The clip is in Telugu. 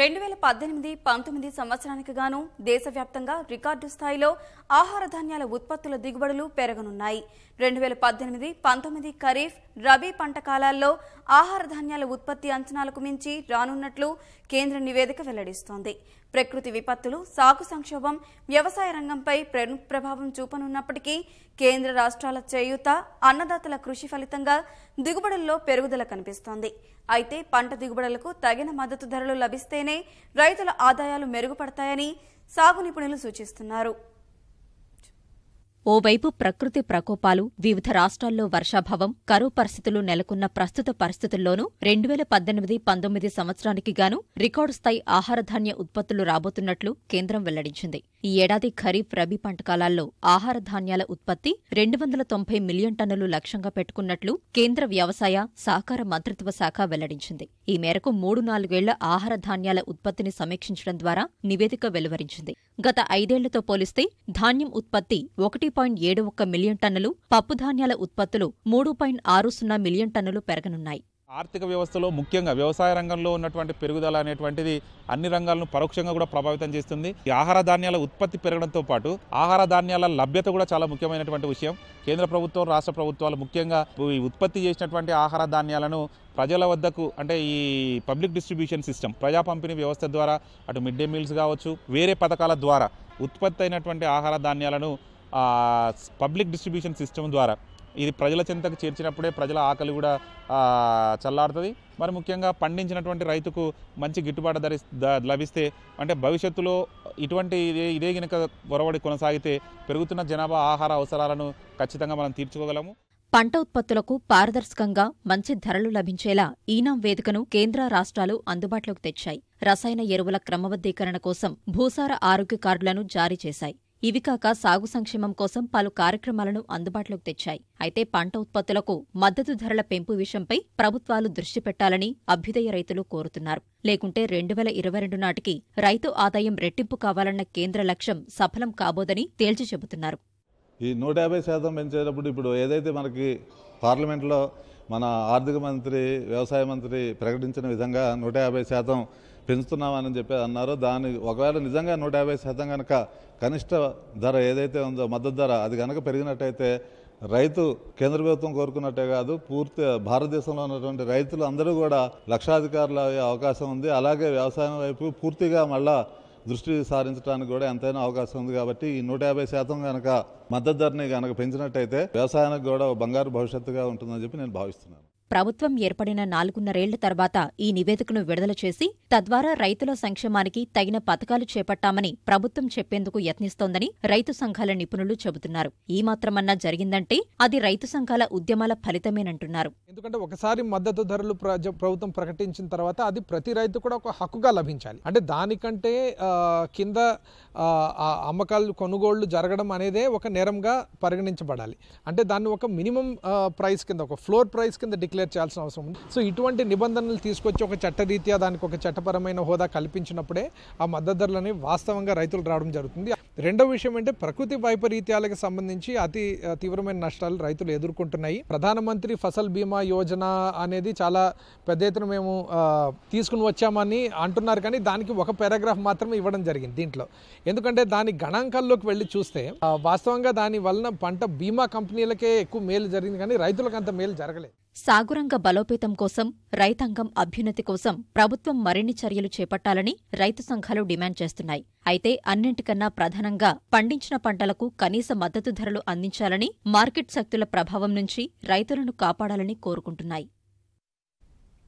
రెండు వేల పద్దెనిమిది పంతొమ్మిది సంవత్సరానికి గాను దేశవ్యాప్తంగా రికార్డు స్థాయిలో ఆహార ధాన్యాల ఉత్పత్తుల దిగుబడులు పెరగనున్నాయి. రెండు వేల పద్దెనిమిది పంతొమ్మిది ఖరీఫ్ రబీ పంట కాలాల్లో ఆహార ధాన్యాల ఉత్పత్తి అంచనాలకు మించి రానున్నట్లు కేంద్ర నివేదిక వెల్లడిస్తోంది. ప్రకృతి విపత్తులు సాగు సంక్షోభం వ్యవసాయ రంగంపై ప్రభావం చూపనున్నప్పటికీ కేంద్ర రాష్ట్రాల చేయూత అన్నదాతల కృషి ఫలితంగా దిగుబడుల్లో పెరుగుదల కనిపిస్తోంది. అయితే పంట దిగుబడులకు తగిన మద్దతు ధరలు లభిస్తేనే రైతుల ఆదాయాలు మెరుగుపడతాయని సాగు నిపుణులు సూచిస్తున్నారు. ఓవైపు ప్రకృతి ప్రకోపాలు వివిధ రాష్ట్రాల్లో వర్షాభావం కరువు పరిస్థితులు నెలకొన్న ప్రస్తుత పరిస్థితుల్లోనూ రెండు వేల పద్దెనిమిది పంతొమ్మిది సంవత్సరానికి గాను రికార్డు స్థాయి ఆహారధాన్య ఉత్పత్తులు రాబోతున్నట్లు కేంద్రం వెల్లడించింది. ఈ ఏడాది ఖరీఫ్ రబీ పంట కాలాల్లో ఆహార ధాన్యాల ఉత్పత్తి రెండు వందల తొంభై మిలియన్ టన్నులు లక్ష్యంగా పెట్టుకున్నట్లు కేంద్ర వ్యవసాయ సహకార మంత్రిత్వ శాఖ వెల్లడించింది. ఈ మేరకు మూడు నాలుగేళ్ళ ఆహార ధాన్యాల ఉత్పత్తిని సమీక్షించడం ద్వారా నివేదిక వెలువరించింది. గత ఐదేళ్ళతో పోలిస్తే ధాన్యం ఉత్పత్తి ఒకటి పాయింట్ ఏడు ఒక్క మిలియన్ టన్నులు పప్పుధాన్యాల ఉత్పత్తులు మూడు పాయింట్ ఆరు సున్నా మిలియన్ టన్నులు పెరగనున్నాయి. ఆర్థిక వ్యవస్థలో ముఖ్యంగా వ్యవసాయ రంగంలో ఉన్నటువంటి పెరుగుదల అనేటువంటిది అన్ని రంగాలను పరోక్షంగా కూడా ప్రభావితం చేస్తుంది. ఈ ఆహార ధాన్యాల ఉత్పత్తి పెరగడంతో పాటు ఆహార ధాన్యాల లభ్యత కూడా చాలా ముఖ్యమైనటువంటి విషయం. కేంద్ర ప్రభుత్వం రాష్ట్ర ప్రభుత్వాలు ముఖ్యంగా ఈ ఉత్పత్తి చేసినటువంటి ఆహార ధాన్యాలను ప్రజల వద్దకు అంటే ఈ పబ్లిక్ డిస్ట్రిబ్యూషన్ సిస్టమ్ ప్రజా పంపిణీ వ్యవస్థ ద్వారా అటు మిడ్ డే మీల్స్ కావచ్చు వేరే పథకాల ద్వారా ఉత్పత్తి అయినటువంటి ఆహార ధాన్యాలను పబ్లిక్ డిస్ట్రిబ్యూషన్ సిస్టమ్ ద్వారా ఇది ప్రజల చెంతకు చేర్చినప్పుడే ప్రజల ఆకలి కూడా చల్లారుతుంది. మరి ముఖ్యంగా పండించినటువంటి రైతుకు మంచి గిట్టుబాటు ధరి లభిస్తే అంటే భవిష్యత్తులో ఇటువంటి ఇదే ఇదే గనుక గొరవడి కొనసాగితే పెరుగుతున్న జనాభా ఆహార అవసరాలను ఖచ్చితంగా మనం తీర్చుకోగలము. పంట ఉత్పత్తులకు పారదర్శకంగా మంచి ధరలు లభించేలా ఈనాం వేదికను కేంద్ర రాష్ట్రాలు అందుబాటులోకి తెచ్చాయి. రసాయన ఎరువుల క్రమబద్దీకరణ కోసం భూసార ఆరోగ్య కార్డులను జారీ చేశాయి. ఇవి కాక సాగు సంక్షేమం కోసం పలు కార్యక్రమాలను అందుబాటులోకి తెచ్చాయి. అయితే పంట ఉత్పత్తులకు మద్దతు ధరల పెంపు విషయంపై ప్రభుత్వాలు దృష్టి పెట్టాలని అభ్యుదయ రైతులు కోరుతున్నారు. లేకుంటే రెండు వేల ఇరవై రెండు నాటికి రైతు ఆదాయం రెట్టింపు కావాలన్న కేంద్ర లక్ష్యం సఫలం కాబోదని తేల్చి చెబుతున్నారు. ఈ నూట యాభై శాతం పెంచేటప్పుడు ఇప్పుడు ఏదైతే మనకి పార్లమెంట్లో మన ఆర్థిక మంత్రి వ్యవసాయ మంత్రి ప్రకటించిన విధంగా నూట యాభై శాతం పెంచుతున్నామని చెప్పి అన్నారో దాని ఒకవేళ నిజంగా నూట యాభై శాతం కనుక కనిష్ట ధర ఏదైతే ఉందో మద్దతు ధర అది కనుక పెరిగినట్టయితే రైతు కేంద్ర ప్రభుత్వం కోరుకున్నట్టే కాదు పూర్తి భారతదేశంలో ఉన్నటువంటి రైతులు అందరూ కూడా లక్షాధికారులు అయ్యే అవకాశం ఉంది. అలాగే వ్యవసాయం వైపు పూర్తిగా మళ్ళా దృష్టి సారించడానికి కూడా ఎంతైనా అవకాశం ఉంది కాబట్టి ఈ నూట యాభై శాతం కనుక మద్దతు ధరని కనుక పెంచినట్టయితే వ్యవసాయానికి కూడా బంగారు భవిష్యత్తుగా ఉంటుందని చెప్పి నేను భావిస్తున్నాను. ప్రభుత్వం ఏర్పడిన నాలుగున్నరేళ్ళ తర్వాత ఈ నివేదికను విడుదల చేసి తద్వారా రైతుల సంక్షేమానికి తగిన పథకాలు చేపట్టామని ప్రభుత్వం చెప్పేందుకు యత్నిస్తోందని రైతు సంఘాల నిపుణులు చెబుతున్నారు. ఈ మాత్రమన్నా జరిగిందంటే అది రైతు సంఘాల ఉద్యమాల ఫలితమేనంటున్నారు. ఎందుకంటే ఒకసారి మద్దతు ధరలు ప్రభుత్వం ప్రకటించిన తర్వాత అది ప్రతి రైతు కూడా ఒక హక్కుగా లభించాలి. అంటే దానికంటే కింద అమ్మకాలు కొనుగోళ్ళు జరగడం అనేదే ఒక నేరంగా పరిగణించబడాలి. అంటే దాన్ని ఒక మినిమం ప్రైస్ కింద ఒక ఫ్లోర్ ప్రైస్ కింద డిక్లేర్ చేయాల్సిన అవసరం ఉంది. సో ఇటువంటి నిబంధనలు తీసుకొచ్చి ఒక చట్టరీత్యా దానికి ఒక చట్టపరమైన హోదా కల్పించినప్పుడే ఆ మద్దతు ధరలని వాస్తవంగా రైతులు రావడం జరుగుతుంది. రెండో విషయం అంటే ప్రకృతి వైపరీత్యాలకు సంబంధించి అతి తీవ్రమైన నష్టాలు రైతులు ఎదుర్కొంటున్నాయి. ప్రధానమంత్రి ఫసల్ బీమా యోజన అనేది చాలా పెద్ద ఎత్తున మేము తీసుకుని వచ్చామని అంటున్నారు కానీ దానికి ఒక పారాగ్రాఫ్ మాత్రమే ఇవ్వడం జరిగింది దీంట్లో. ఎందుకంటే దాని గణాంకాల్లోకి వెళ్ళి చూస్తే వాస్తవంగా దాని వలన పంట బీమా కంపెనీలకే ఎక్కువ మేలు జరిగింది కానీ రైతులకు అంత మేలు జరగలేదు. సాగురంగ బలోపేతం కోసం రైతాంగం అభ్యున్నతి కోసం ప్రభుత్వం మరిన్ని చర్యలు చేపట్టాలని రైతు సంఘాలు డిమాండ్ చేస్తున్నాయి. అయితే అన్నింటికన్నా ప్రధానంగా పండించిన పంటలకు కనీస మద్దతు ధరలు అందించాలని మార్కెట్ శక్తుల ప్రభావం నుంచి రైతులను కాపాడాలని కోరుకుంటున్నాయి.